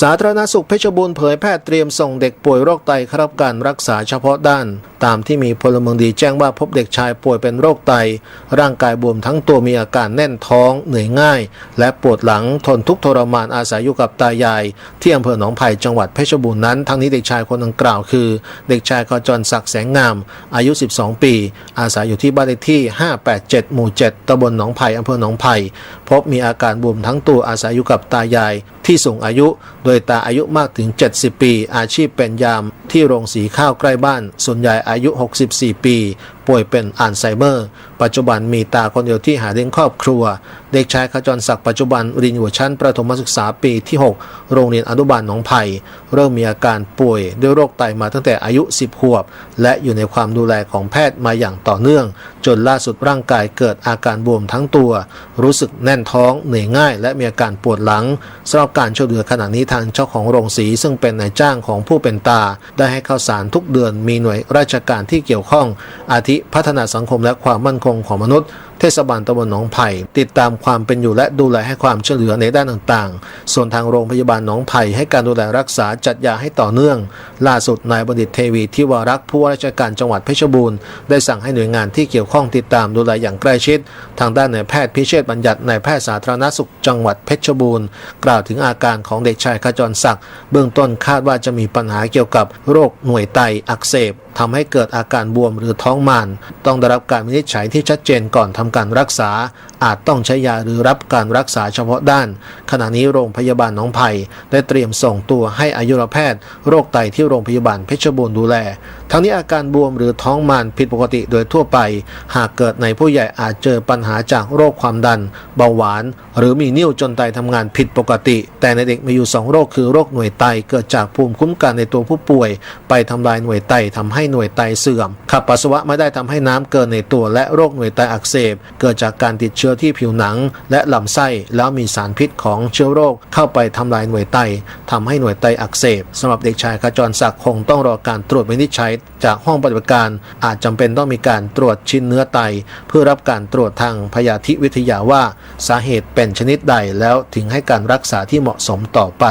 สาธารณสุขเพชรบูรณ์เผยแพทย์เตรียมส่งเด็กป่วยโรคไตเข้ารับการรักษาเฉพาะด้าน ตามที่มีพลเมืองดีแจ้งว่าพบเด็กชายป่วยเป็นโรคไต ร่างกายบวมทั้งตัวมีอาการแน่นท้อง เหนื่อยง่าย และปวดหลังทนทุกทรมานอาศัยอยู่กับตายาย ที่อำเภอหนองไผ่จังหวัดเพชรบูรณ์นั้นทั้งนี้เด็กชายคนดังกล่าวคือ เด็กชายขจรศักดิ์แสงงาม อายุ 12 ปี อาศัยอยู่ที่บ้านเลขที่ 587 หมู่ 7ตำบลหนองไผ่อำเภอหนองไผ่พบมีอาการบวมทั้งตัวอาศัยอยู่กับตายาย ที่สูงอายุ โดยตาอายุมากถึง 70 ปี อาชีพเป็นยามที่โรงสีข้าวใกล้บ้าน ส่วนใหญ่อายุ 64 ปี ป่วยเป็นอัลไซเมอร์ ปัจจุบันมีตาคนเดียวที่หาเลี้ยงครอบครัว เด็กชายขจรศักดิ์ปัจจุบันเรียนอยู่ชั้นประถมศึกษาปีที่ 6 โรงเรียนอนุบาลหนองไผ่เริ่มมีอาการป่วยด้วยโรคไตมาตั้งแต่อายุ 10 ขวบ และอยู่ในความดูแลของแพทย์มาอย่างต่อเนื่อง จนล่าสุดร่างกายเกิดอาการบวมทั้งตัว รู้สึกแน่นท้องเหนื่อยง่าย และมีอาการปวดหลังสำหรับการช่วยเหลือขณะนี้ทางเจ้าของโรงสีซึ่งเป็นนายจ้างของผู้เป็นตา ได้ให้ข้าวสารทุกเดือนมีหน่วยราชการที่เกี่ยวข้อง อาทิพัฒนาสังคมและความมั่นคงของมนุษย์ เทศบาลตำบลหนองไผ่ ติดตามความเป็นอยู่และดูแลให้ความช่วยเหลือในด้านต่างๆ ส่วนทางโรงพยาบาลหนองไผ่ให้การดูแลรักษาจัดยาให้ต่อเนื่อง ล่าสุดนายบัณฑิตเทวีที่วารักษ์ผู้ว่าราชการจังหวัดเพชรบูรณ์ได้สั่งให้หน่วยงานที่เกี่ยวข้องติดตามดูแลอย่างใกล้ชิด ทางด้านนายแพทย์พิเชษบัญญัตินายแพทย์สาธารณสุขจังหวัดเพชรบูรณ์ กล่าวถึงอาการของเด็กชายขจรศักดิ์เบื้องต้นคาดว่าจะมีปัญหาเกี่ยวกับโรคหน่วยไตอักเสบทำให้เกิดอาการบวมหรือท้องมานต้องได้รับการวินิจฉัยที่ชัดเจนก่อนทำการรักษา อาจต้องใช้ยาหรือรับการรักษาเฉพาะด้าน ขณะนี้โรงพยาบาลหนองไผ่ได้เตรียมส่งตัวให้อายุรแพทย์ โรคไตที่โรงพยาบาลเพชรบูรณ์ดูแล ทั้งนี้อาการบวมหรือท้องมานผิดปกติโดยทั่วไป หากเกิดในผู้ใหญ่อาจเจอปัญหาจากโรคความดัน เบาหวาน หรือมีนิ่วจนไตทำงานผิดปกติ แต่ในเด็กมีอยู่ 2 โรคคือโรคหน่วยไตเกิดจากภูมิคุ้มกันในตัวผู้ป่วย ไปทำลายหน่วยไตทำให้หน่วยไตเสื่อม ขับปัสสาวะไม่ได้ทำให้น้ำเกินในตัวและโรคหน่วยไตอักเสบ เกิดจากการติดเชื้อที่ผิวหนัง และลำไส้แล้วมีสารพิษของเชื้อโรคเข้าไปทำลายหน่วยไตทำให้หน่วยไตอักเสบสำหรับเด็กชายขจรศักดิ์คงต้องรอการตรวจวินิจฉัยจากห้องปฏิบัติการอาจจำเป็นต้องมีการตรวจชิ้นเนื้อไต เพื่อรับการตรวจทางพยาธิวิทยาว่า สาเหตุเป็นชนิดใดแล้วถึงให้การรักษาที่เหมาะสมต่อไป